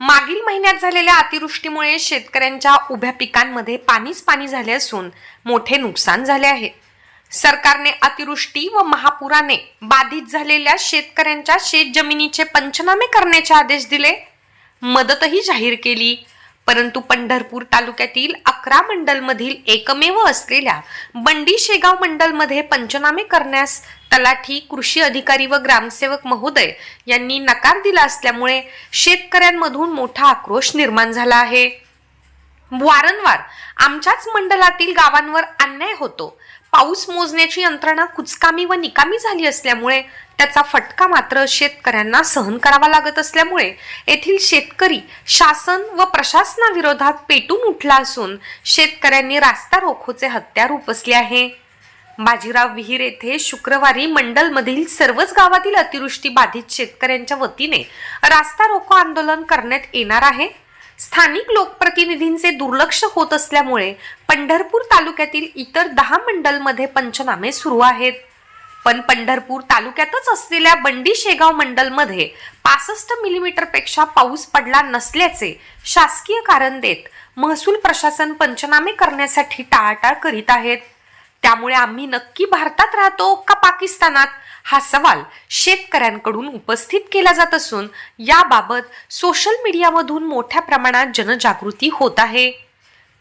मागील महिन्यात झालेल्या अतिवृष्टीमुळे शेतकऱ्यांच्या उभ्या पिकांमध्ये पाणीच पाणी झाले असून मोठे नुकसान झाले आहे. सरकारने अतिवृष्टी व महापुराने बाधित झालेल्या शेतकऱ्यांच्या शेतजमिनीचे पंचनामे करण्याचे आदेश दिले. मदतही जाहीर केली. परंतु पंढरपूर तालुक्यातील अकरा मंडलमधील एकमेव असलेल्या बंडी शेगाव मंडलमध्ये पंचनामे करण्यास तलाठी कृषी अधिकारी व ग्रामसेवक महोदय यांनी नकार दिला असल्यामुळे शेतकऱ्यांमधून मोठा आक्रोश निर्माण झाला आहे. वारंवार आमच्याच मंडलातील गावांवर अन्याय होतो. पाऊस मोजण्याची यंत्रणा कुचकामी व निकामी झाली असल्यामुळे त्याचा फटका मात्र शेतकऱ्यांना सहन करावा लागत असल्यामुळे येथील शेतकरी शासन व प्रशासनाविरोधात पेटून उठला असून शेतकऱ्यांनी रास्ता रोखोचे हत्यार उपसले आहे. बाजीराव विहीर येथे शुक्रवारी मंडलमधील सर्वच गावातील अतिवृष्टी बाधित शेतकऱ्यांच्या वतीने रास्ता रोको आंदोलन करण्यात येणार आहे. स्थानिक लोकप्रतिनिधींचे दुर्लक्ष होत असल्यामुळे पंढरपूर तालुक्यातील इतर दहा मंडलमध्ये पंचनामे सुरू आहेत. पण पंढरपूर तालुक्यातच असलेल्या बंडी शेगाव मंडलमध्ये पासष्ट मिलीमीटरपेक्षा पाऊस पडला नसल्याचे शासकीय कारण देत महसूल प्रशासन पंचनामे करण्यासाठी टाळाटाळ करीत आहेत. त्यामुळे आम्ही नक्की भारतात राहतो का पाकिस्तानात? हा सवाल शेतकऱ्यांकडून उपस्थित केला जात असून याबाबत सोशल मीडियामधून मोठ्या प्रमाणात जनजागृती होत आहे.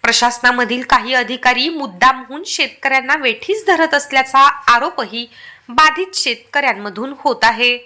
प्रशासनामधील काही अधिकारी मुद्दामहून शेतकऱ्यांना वेठीस धरत असल्याचा आरोपही बाधित शेतकऱ्यांमधून होत आहे.